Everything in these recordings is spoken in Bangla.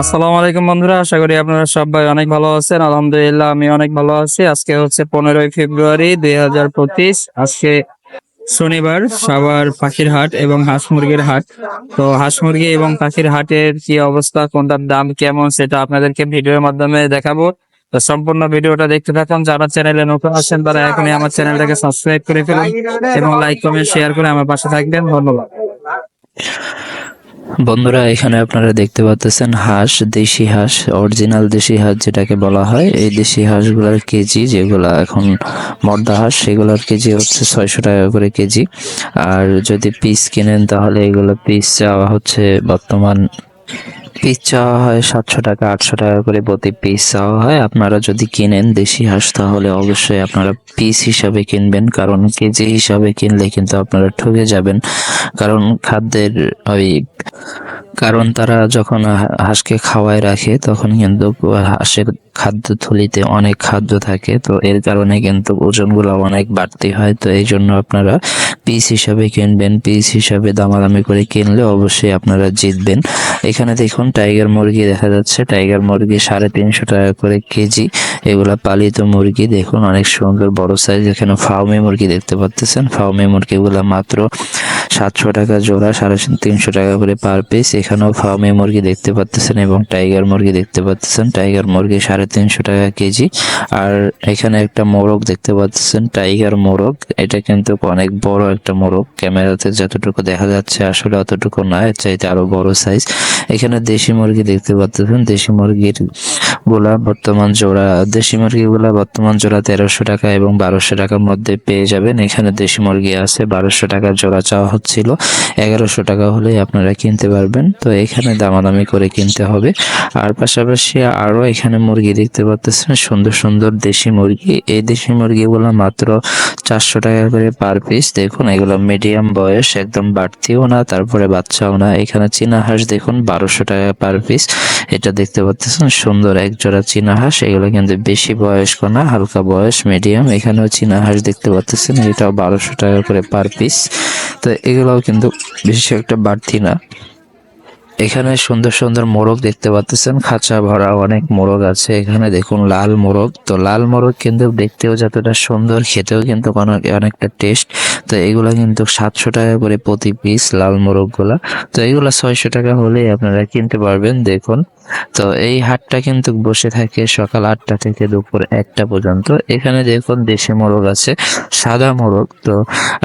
আসসালামু আলাইকুম বন্ধুরা, আশা করি আপনারা সবাই অনেক ভালো আছেন। আলহামদুলিল্লাহ, আমি অনেক ভালো আছি। আজকে হচ্ছে পনেরোই ফেব্রুয়ারি দুই হাজার পঁচিশ। আজকে শনিবার, সাভার পাখির হাট এবং হাঁস মুরগির হাট। তো হাঁস মুরগি এবং পাখির হাটের কি অবস্থা, কোনটার দাম কেমন, সেটা আপনাদেরকে ভিডিওর মাধ্যমে দেখাবো। তো সম্পূর্ণ ভিডিওটা দেখতে থাকুন। যারা চ্যানেলে নতুন আসেন তারা এখনই আমার চ্যানেলটাকে সাবস্ক্রাইব করে ফেলুন এবং লাইক, কমেন্ট, শেয়ার করে আমার পাশে থাকবেন। ধন্যবাদ। বন্ধুরা, এখানে আপনারা দেখতে পাচ্ছেন হাঁস, দেশি হাঁস অরিজিনাল দেশি হাঁস যেটাকে বলা হয়। এই দেশি হাঁসগুলোর কেজি যেগুলা এখন মর্দা হাঁস, সেগুলোর কেজি হচ্ছে ছয়শো টাকা করে কেজি। আর যদি পিস কিনেন, তাহলে এগুলো পিস চাওয়া হচ্ছে বর্তমান পিস চাওয়া হয় সাতশো টাকা, আটশো টাকা করে প্রতি পিস চাওয়া হয়। আপনারা যদি কিনেন দেশি হাঁস, তাহলে অবশ্যই আপনারা পিস হিসাবে কিনবেন, কারণ কেজি হিসাবে কিনলে কিন্তু আপনারা ঠকে যাবেন। কারণ খাদ্যের ওই কারণ তারা যখন হাঁসকে খাওয়ায় রাখে, তখন কিন্তু হাঁসের খাদ্য থলিতে অনেক খাদ্য থাকে। তো এর কারণে কিন্তু ওজনগুলো অনেক বাড়তি হয়। তো এই জন্য আপনারা পিস হিসাবে কিনবেন পিস হিসাবে দামাদামি করে কিনলে অবশ্যই আপনারা জিতবেন। এখানে দেখুন টাইগার মুরগি দেখা যাচ্ছে। টাইগার মুরগি সাড়ে তিনশো টাকা করে কেজি। এগুলা পালিত মুরগি, দেখুন, অনেক সুন্দর বড় সাইজ এখানে ফাউমি মুরগি দেখতে পাচ্ছেন ফাউমি মুরগিগুলা মাত্র সাতশো টাকা জোড়া, সাড়ে তিনশো টাকা করে পার পিস এখানেও ফার্মে মুরগি দেখতে পাচ্ছেন এবং টাইগার মুরগি দেখতে পাচ্ছেন টাইগার মুরগি সাড়ে তিনশো টাকা কেজি। আর এখানে একটা মোরগ দেখতে পাচ্ছেন টাইগার মোরগ। এটা কিন্তু অনেক বড় একটা মোরগ ক্যামেরাতে যতটুকু দেখা যাচ্ছে আসলে অতটুকু নয় এর চাইতে আরও বড় সাইজ এখানে দেশি মুরগি দেখতে পাচ্ছেন। দেশি মুরগিরগুলা বর্তমান জোড়া, দেশি মুরগি মুরগিগুলা বর্তমান জোড়া তেরোশো টাকা এবং বারোশো টাকার মধ্যে পেয়ে যাবেন। এখানে দেশি মুরগি আছে, বারোশো টাকা জোড়া চাওয়া হচ্ছিল। এগারোশো টাকা হলেই আপনারা কিনতে পারবেন। তো এখানে দামাদামি করে কিনতে হবে। আর পাশাপাশি আরও এখানে মুরগি দেখতে পাচ্ছেন। সুন্দর সুন্দর দেশি মুরগি। এই দেশি মুরগিগুলো মাত্র চারশো টাকা করে পার পিস দেখুন, এগুলো মিডিয়াম বয়স, একদম বাড়তিও না, তারপরে বাচ্চাও না। এখানে চীনা হাঁস দেখুন, বারোশো টাকা পার পিস এটা দেখতে পাচ্ছেন, সুন্দর এক জোড়া চীনা হাঁস। এগুলো কিন্তু বেশি বয়স্ক না, হালকা বয়স মিডিয়াম এখানেও চীনা হাঁস দেখতে পাচ্ছেন, এটাও বারোশো টাকা করে পার পিস তো এগুলোও কিন্তু বেশি একটা বাড়তি না। এখানে সুন্দর সুন্দর মোরগ দেখতে পাচ্ছেন খাঁচা ভরা অনেক মোরগ আছে। এখানে দেখুন লাল মোরগ। তো লাল মোরগ কিন্তু দেখতেও যতটা সুন্দর, খেতেও কিন্তু অনেক অনেকটা টেস্ট তো এগুলা কিন্তু সাতশো টাকা করে প্রতি পিস লাল মোরগগুলা তো এগুলা ছয়শো টাকা হলেই আপনারা কিনতে পারবেন, দেখুন। তো এই হাটটা কিন্তু বসে থাকে সকাল আটটা থেকে দুপুর একটা পর্যন্ত। এখানে দেখুন দেশি মোরগ আছে, সাদা মোরগ। তো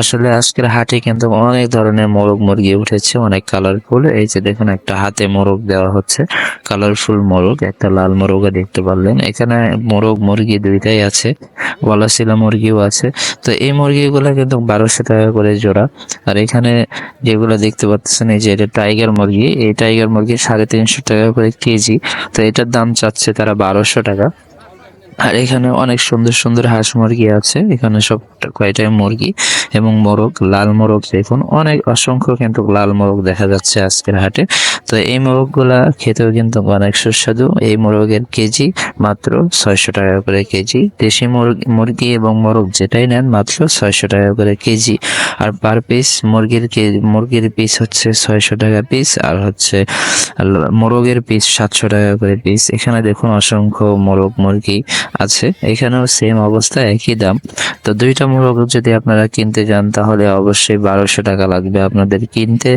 আসলে আজকের হাটে কিন্তু অনেক ধরনের মোরগ মুরগি উঠেছে, অনেক কালারফুল এই যে দেখুন একটা হাতে মোরগ দেওয়া হচ্ছে। কালারফুল মোরগ, একটা লাল মোরগও দেখতে পারলেন। এখানে মোরগ, মুরগি দুইটাই আছে। বলাশিলা মুরগিও আছে। তো এই মুরগিগুলো কিন্তু বারোশো টাকা করে জোড়া। আর এখানে যেগুলো দেখতে পাচ্ছেন, এই যে এটা টাইগার মুরগি। এই টাইগার মুরগি সাড়ে তিনশো টাকা করে কেজি। তো এটার দাম চাচ্ছে তারা বারোশো টাকা। আর এখানে অনেক সুন্দর সুন্দর হাঁস মুরগি আছে। এখানে সব কয়টাই মুরগি এবং মোরগ, লাল মোরগ দেখুন। অনেক অসংখ্য কিন্তু লাল মোরগ দেখা যাচ্ছে আজকের হাটে। তো এই মোরগগুলা খেতেও কিন্তু অনেক সুস্বাদু। এই মোরগের কেজি মাত্র ছয়শো টাকা করে কেজি। দেশি মুরগি মুরগি এবং মোরগ যেটাই নেন মাত্র ছয়শো টাকা করে কেজি। আর পার পিস মুরগির মুরগির পিস হচ্ছে ছয়শো টাকা পিস আর হচ্ছে মোরগের পিস সাতশো টাকা করে পিস। এখানে দেখুন অসংখ্য মোরগ, মুরগি আছে, এখানেও সেম অবস্থা, একই দাম। তো দুইটা মোরগ যদি আপনারা কিনতে যান, তাহলে অবশ্যই বারোশো টাকা লাগবে আপনাদের কিনতে।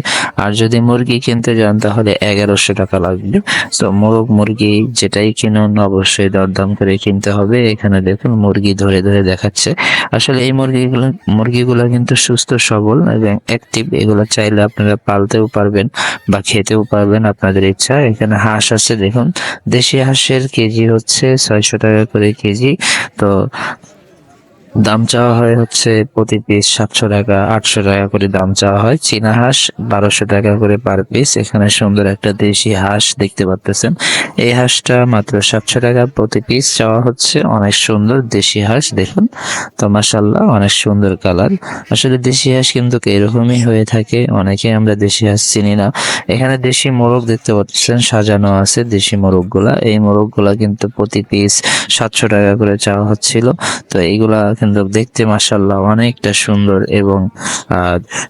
আর যদি মুরগি কিনতে যান, তাহলে এগারোশো টাকা লাগবে। তো মোরগ মুরগি যেটাই কিনুন, অবশ্যই দরদাম করে কিনতে হবে। এখানে দেখুন, মুরগি ধরে ধরে দেখাচ্ছে। আসলে এই মুরগিগুলো মুরগিগুলো কিন্তু সুস্থ, সবল এবং অ্যাক্টিভ এগুলো চাইলে আপনারা পালতেও পারবেন বা খেতেও পারবেন, আপনাদের ইচ্ছা। এখানে হাঁস আছে, দেখুন। দেশি হাঁসের কেজি হচ্ছে ছয়শো টাকা করে কেজি তো দাম চাওয়া হয় হচ্ছে প্রতি পিস সাতশো টাকা, আটশো টাকা করে দাম চাওয়া হয়। চীনা হাঁস বারোশো টাকা করে পার পিস এখানে সুন্দর একটা দেশি হাঁস দেখতে পাচ্ছেন এই হাঁসটা মাত্র সাতশো টাকা প্রতি পিস চাওয়া হচ্ছে। অনেক সুন্দর দেশি হাঁস, দেখুন। তো মাসাল্লাহ অনেক সুন্দর কালার। আসলে দেশি হাঁস কিন্তু এরকমই হয়ে থাকে। অনেকে আমরা দেশি হাঁস চিনি না। এখানে দেশি মোরগ দেখতে পাচ্ছেন, সাজানো আছে দেশি মোরগগুলা। এই মোরগগুলা কিন্তু প্রতি পিস সাতশো টাকা করে চাওয়া হচ্ছিল। তো এইগুলা কিন্তু দেখতে মাসাল্লাহ অনেকটা সুন্দর এবং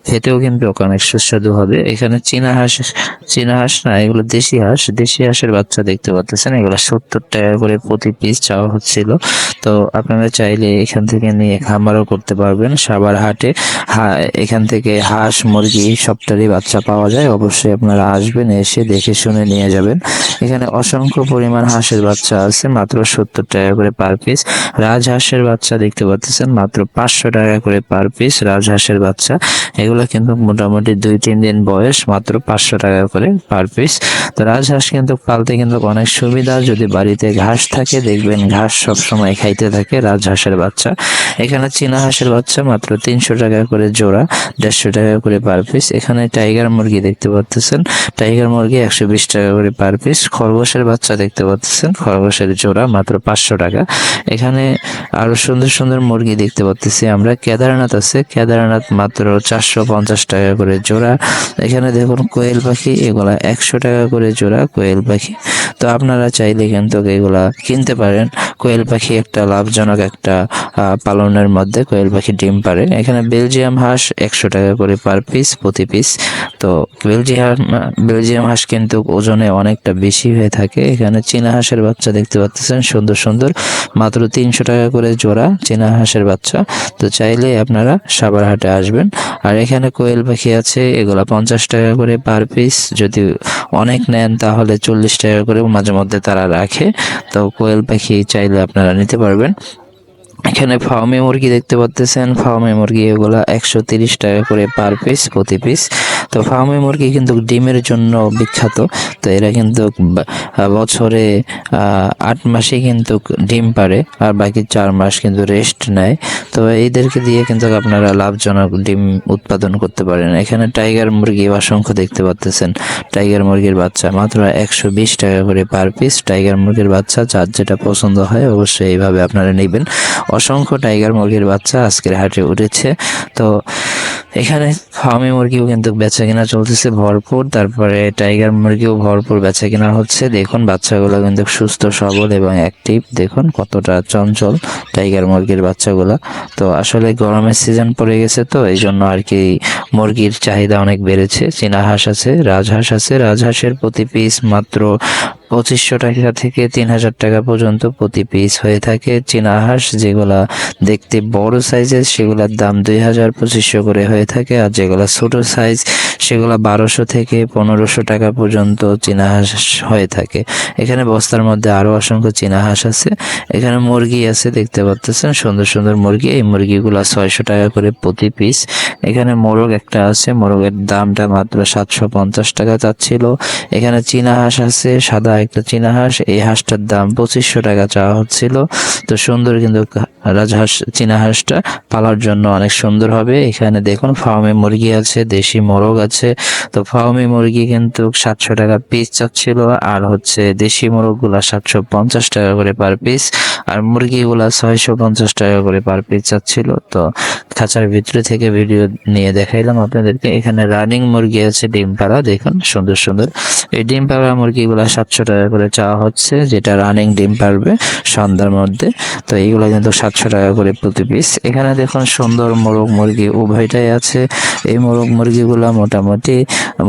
খেতেও কিন্তু অনেক সুস্বাদু হবে। এখানে চীনা হাঁস চীনা হাঁস না, এগুলো দেশি হাঁস। দেশি হাঁসের বাচ্চা দেখতে পাচ্ছেন, এগুলো সত্তর টাকা করে প্রতি পিস চাওয়া হচ্ছিল। তো আপনারা চাইলে এখান থেকে নিয়ে খামারও করতে পারবেন। সাবার হাটে এখান থেকে হাঁস, মুরগি সবটারই বাচ্চা পাওয়া যায়। অবশ্যই আপনারা আসবেন, এসে দেখে শুনে নিয়ে যাবেন। এখানে অসংখ্য পরিমাণ হাঁসের বাচ্চা আছে, মাত্র সত্তর টাকা করে পার পিস রাজহাঁসের বাচ্চা দেখতে পাচ্ছেন। মাত্র পাঁচশো টাকা করে পার পিস রাজহাঁসের বাচ্চা। এগুলো কিন্তু মোটামুটি দুই, তিন দিন বয়স মাত্র পাঁচশো টাকা করে পার পিস তো রাজহাঁস কিন্তু পালতে কিন্তু অনেক সুবিধা, যদি বাড়িতে ঘাস থাকে, দেখবেন ঘাস সব সময় খাইতে থাকে রাজহাঁসের বাচ্চা। এখানে চীনা হাঁসের বাচ্চা মাত্র তিনশো টাকা করে জোড়া, দেড়শো টাকা করে পার পিস এখানে টাইগার মুরগি দেখতে পাচ্ছেন টাইগার মুরগি একশো বিশ টাকা করে পার পিস খরগোশের বাচ্চা দেখতে পাচ্ছেন খরগোশের জোড়া মাত্র পাঁচশো টাকা। এখানে আরও সুন্দর সুন্দর মুরগি দেখতে পাচ্ছি আমরা। কেদারনাথ আছে। কেদারনাথ মাত্র চারশো পঞ্চাশ টাকা করে জোড়া। এখানে দেখুন কোয়েল পাখি, এগুলা একশো টাকা করে জোড়া কোয়েল পাখি। তো আপনারা চাইলে কিন্তু এগুলা কিনতে পারেন। কোয়েল পাখি একটা লাভজনক একটা পালনের মধ্যে কোয়েল পাখি ডিম পারে। এখানে বেলজিয়াম হাঁস একশো টাকা করে পার পিস, প্রতি পিস। তো বেলজিয়াম বেলজিয়াম হাঁস কিন্তু ওজনে অনেকটা বেশি হয়ে থাকে। এখানে চীনা হাঁসের বাচ্চা দেখতে পাচ্ছেন, সুন্দর সুন্দর। মাত্র তিনশো টাকা করে জোড়া। চীনা হাঁসের বাচ্চা। তো চাইলে আপনারা সাবার হাটে আসবেন। আর এখানে কোয়েল পাখি আছে, এগুলো পঞ্চাশ টাকা করে পার পিস। যদি অনেক নেন তাহলে চল্লিশ টাকা করে মাঝে মধ্যে তারা রাখে। তো কোয়েল পাখি চাইলে আপনারা নিতে পারবেন। এখানে ফার্মে মুরগি দেখতে পাচ্ছেন ফার্মে মুরগি এগুলা একশো তিরিশ টাকা করে পার পিস, প্রতি পিস। তো ফার্মে মুরগি কিন্তু ডিমের জন্য বিখ্যাত। তো এরা কিন্তু বছরে আট মাসে কিন্তু ডিম পারে আর বাকি চার মাস কিন্তু রেস্ট নেয়। তো এইদেরকে দিয়ে কিন্তু আপনারা লাভজনক ডিম উৎপাদন করতে পারেন। এখানে টাইগার মুরগি অসংখ্য দেখতে পাচ্ছেন টাইগার মুরগির বাচ্চা মাত্র একশো বিশ টাকা করে পার পিস। টাইগার মুরগির বাচ্চা যার যেটা পছন্দ হয় অবশ্যই এইভাবে আপনারা নেবেন। অসংখ্য টাইগার মুরগির বাচ্চা আজকের হাটে উঠেছে। তো এখানে ফার্মি মুরগিও কিন্তু বেচা কেনা চলতেছে ভরপুর, তারপরে টাইগার মুরগিও ভরপুর বেচা কেনা হচ্ছে। দেখুন, বাচ্চাগুলো কিন্তু সুস্থ, সবল এবং অ্যাক্টিভ দেখুন, কতটা চঞ্চল টাইগার মুরগির বাচ্চাগুলো। তো আসলে গরমের সিজন পড়ে গেছে তো এই জন্য আর কি মুরগির চাহিদা অনেক বেড়েছে। চীনা হাঁস আছে, রাজহাঁস আছে। রাজহাঁসের প্রতি পিস মাত্র পঁচিশশো টাকা থেকে তিন হাজার টাকা পর্যন্ত প্রতি পিস হয়ে থাকে। চীনা হাঁস যেগুলা দেখতে বড় সাইজের সেগুলোর দাম দুই হাজার পঁচিশশো করে হয়ে থাকে আর যেগুলা ছোট সাইজ সেগুলা বারোশো থেকে পনেরোশো টাকা পর্যন্ত চীনা হাঁস হয়ে থাকে। এখানে বস্তার মধ্যে আরও অসংখ্য চীনা হাঁস আছে। এখানে মুরগি আছে, দেখতে পাচ্ছেন সুন্দর সুন্দর মুরগি। এই মুরগিগুলা ছয়শো টাকা করে প্রতি পিস এখানে মোরগ একটা আছে, মোরগের দামটা মাত্র সাতশো পঞ্চাশ টাকা চাচ্ছিল। এখানে চীনা হাঁস আছে, সাদা একটা চীনা হাঁস। এই হাঁসটার দাম পঁচিশশো টাকা চাওয়া হচ্ছিল। তো সুন্দর কিন্তু রাজহাঁস, চীনা হাঁসটা পালার জন্য অনেক সুন্দর হবে। এখানে দেখুন ফার্মে মুরগি আছে, দেশি মোরগ আছে। তো ফার্মে মুরগি কিন্তু সাতশো টাকা পিস চাচ্ছিল আর হচ্ছে দেশি মোরগগুলা সাতশো পঞ্চাশ টাকা করে পার পিস আর মুরগিগুলা ছয়শো পঞ্চাশ টাকা করে পার পিস চাচ্ছিল। তো খাঁচার ভিতরে থেকে ভিডিও নিয়ে দেখাইলাম আপনাদেরকে। এখানে রানিং মুরগি আছে, ডিম পাড়া, দেখুন, সুন্দর সুন্দর। এই ডিম পাড়া মুরগিগুলা সাতশো টাকা করে চাওয়া হচ্ছে, যেটা রানিং ডিম পারবে সন্ধ্যার মধ্যে। তো এইগুলো কিন্তু সাতশো টাকা করে প্রতি পিস এখানে দেখুন, সুন্দর মোরগ মুরগি উভয়টাই আছে। এই মোরগ মুরগিগুলা মোটামুটি,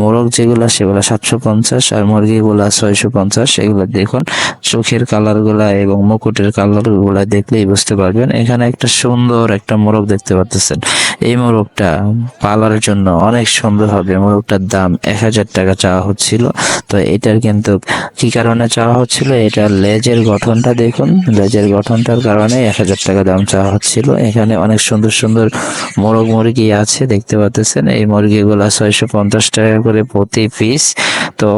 মোরগ যেগুলা সেগুলা সাতশো পঞ্চাশ আর মুরগিগুলা ছয়শো পঞ্চাশ। এগুলো দেখুন, চোখের কালারগুলা এবং মুকুটের কালারগুলা দেখলেই বুঝতে পারবেন। এখানে একটা সুন্দর একটা মোরগ দেখতে পাচ্ছেন এই মোরগটা পালার জন্য অনেক সুন্দর হবে। মোরগটার দাম এক হাজার টাকা চাওয়া হচ্ছিল। তো এটার কিন্তু কি কারণে চাওয়া হচ্ছিল? এটা লেজের গঠনটা দেখুন। লেজের গঠনটার কারণে এক হাজার টাকা দাম চাওয়া হচ্ছিল। এখানে অনেক সুন্দর সুন্দর মোরগ মুরগি আছে, দেখতে পাচ্ছেন এই মুরগিগুলা ছয়শো পঞ্চাশ টাকা করে প্রতি পিস। তো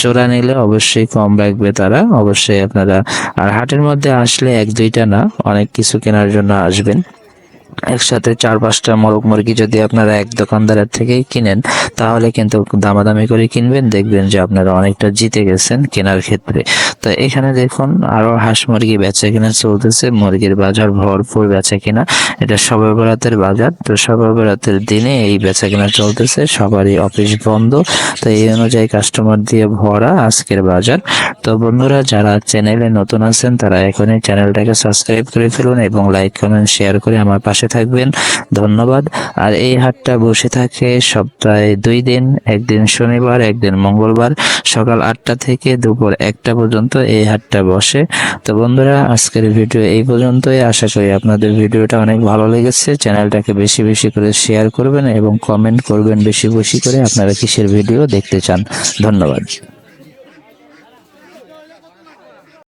জোড়া নিলে অবশ্যই কম রাখবে তারা। অবশ্যই আপনারা আর হাটের মধ্যে আসলে এক দুইটা না, অনেক কিছু কেনার জন্য আসবেন। একসাথে চার পাঁচটা মোরগ মুরগি যদি আপনারা এক দোকানদারের থেকেই কিনেন, তাহলে কিন্তু দামাদামি করে কিনবেন, দেখবেন যে আপনারা অনেকটা জিতে গেছেন কেনার ক্ষেত্রে। তো এখানে দেখুন আরও হাঁস মুরগি বেচা কিনা চলতেছে, মুরগির বাজার ভরপুর বেচা কিনা। এটা সবে বরাতের বাজার, তো সবে বরাতের দিনে এই বেচা কিনা চলতেছে, সবারই অফিস বন্ধ। তো এই অনুযায়ী কাস্টমার দিয়ে ভরা আজকের বাজার। তো বন্ধুরা, যারা চ্যানেলে নতুন আছেন, তারা এখনই চ্যানেলটাকে সাবস্ক্রাইব করে ফেলুন এবং লাইক, কমেন্ট, শেয়ার করে আমার পাশে থাকবেন। ধন্যবাদ। আর এই হাটটা বসে থাকে সপ্তাহে দুই দিন, একদিন শনিবার, একদিন মঙ্গলবার। সকাল আটটা থেকে দুপুর একটা পর্যন্ত এই হাটটা বসে। তো বন্ধুরা, আজকের ভিডিও এই পর্যন্তই। আশা করি আপনাদের ভিডিওটা অনেক ভালো লেগেছে। চ্যানেলটাকে বেশি বেশি করে শেয়ার করবেন এবং কমেন্ট করবেন বেশি বেশি করে আপনারা কিসের ভিডিও দেখতে চান। ধন্যবাদ।